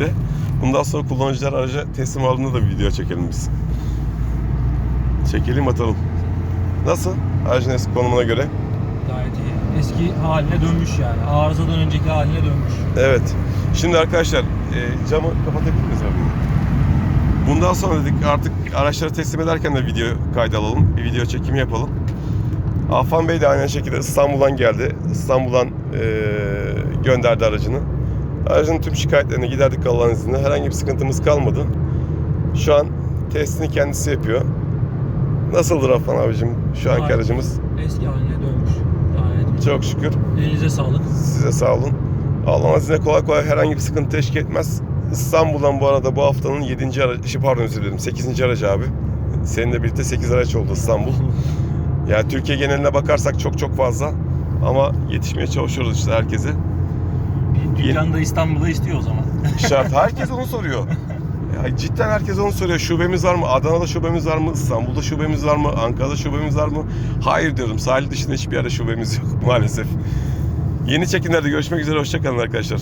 de. Bundan sonra kullanıcılar araca teslim aldığında da bir video çekelim biz. Çekelim atalım. Nasıl? Aracın eski konumuna göre. Gayet iyi. Eski haline dönmüş yani. Arızadan önceki haline dönmüş. Evet. Şimdi arkadaşlar e, camı kapatabilir miyiz abi? Bundan sonra dedik artık araçları teslim ederken de video kaydı alalım. Bir video çekimi yapalım. Afan Bey de aynı şekilde İstanbul'dan geldi. İstanbul'dan e, gönderdi aracını. Aracın tüm şikayetlerini giderdik Allah'ın izniyle. Herhangi bir sıkıntımız kalmadı. Şu an testini kendisi yapıyor. Nasıldır Afan abicim şu anki Gayet aracımız? Eski haline dönmüş. Gayet. Çok şükür. Elinize sağlık. Size sağ olun. Allah'ın izniyle kolay kolay herhangi bir sıkıntı teşkil etmez. İstanbul'dan bu arada bu haftanın 7. aracı, pardon özür dilerim 8. aracı abi. Seninle birlikte 8 araç oldu İstanbul. Yani Türkiye geneline bakarsak çok çok fazla. Ama yetişmeye çalışıyoruz işte herkese. Bir dükkan da İstanbul'da istiyor o zaman. Şart. Herkes onu soruyor. Ya cidden herkes onu soruyor. Şubemiz var mı? Adana'da şubemiz var mı? İstanbul'da şubemiz var mı? Ankara'da şubemiz var mı? Hayır diyorum. Sahil dışında hiçbir yerde şubemiz yok maalesef. Yeni çekimlerde görüşmek üzere. Hoşçakalın arkadaşlar.